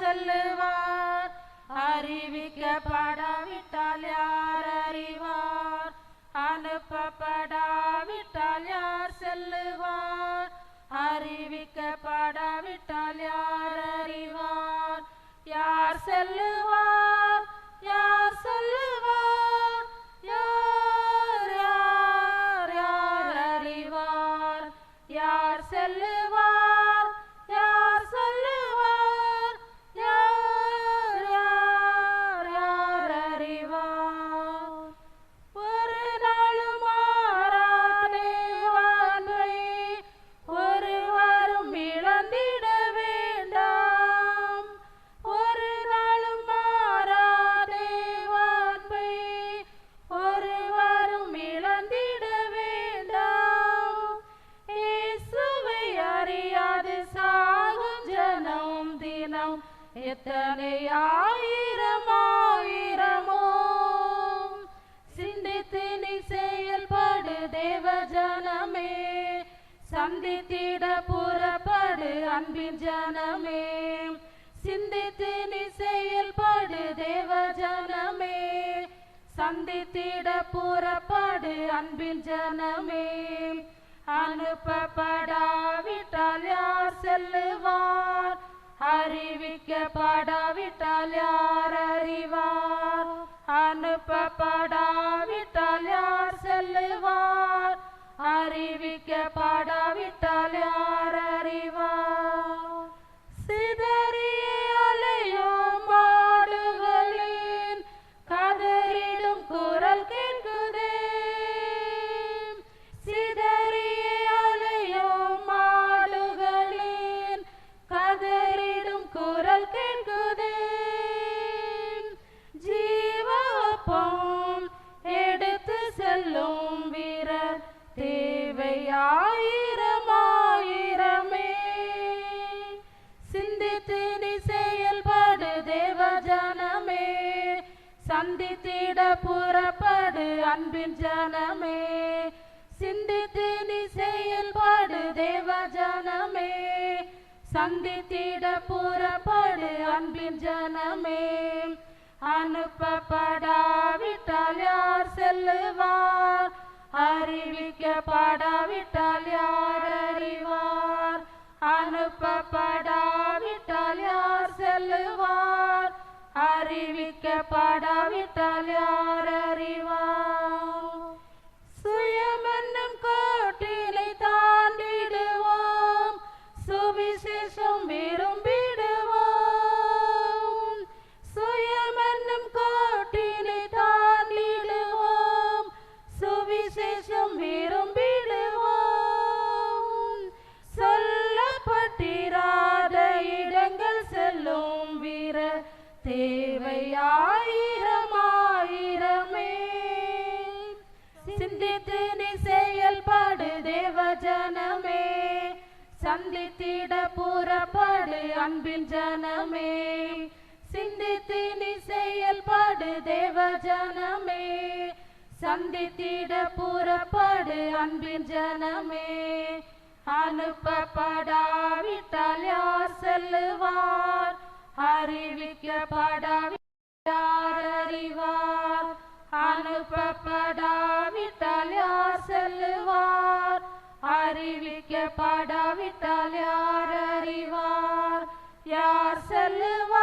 சொல்லுவார். அறிவிக்கப்படாவிட்ட எத்தனை ஆயிரம் ஆயிரமோ? சிந்தித்து நீ செயல்படு தேவஜனமே சந்தித்திட புறப்படு அன்பின் ஜனமே. சிந்தித்து நீ செயல்படு தேவஜனமே சந்தித்திட புறப்படு அன்பின் ஜனமே. அனுப்பப்படாவிட்டால் யார் செல்லுவார் அறிவிக்கப்படாவிட்டால் யார் அறிவார்? அனுப்பப்படாவிட்டால் யார் செல்லுவார்? அறிவிக்கப்படாவிட்டால் ஆயிரமாயிரமே. சிந்தித்து நீ செயல்படு தேவ ஜனமே சந்தித்திட புறப்படு அன்பின் ஜனமே. சிந்தித்து நீ செயல்படு தேவ ஜனமே சந்தித்திட புறப்படு அன்பின் ஜனமே. அனுப்பப்பட அறிவிக்கப்படாவிட்டால் யார் அறிவார் அனுப்பப்படாவிட்டால் யார் செல்லுவார்? அறிவிக்கப்படாவிட்டால் யார் ஜனமே சந்தித்திட புறப்படு அன்பின் ஜனமே. சிந்தித்து நீ செயல்பாடு தேவ ஜனமே. சந்தித்திட புறப்படு அன்பின் ஜனமே. அனுப்பப்படாவிட்டால் யார் செல்லுவார்? அறிவிக்கப்படாவிட்டார் பாடாவிட்டால் யார் அறிவார்? யார் செல்லுவார்?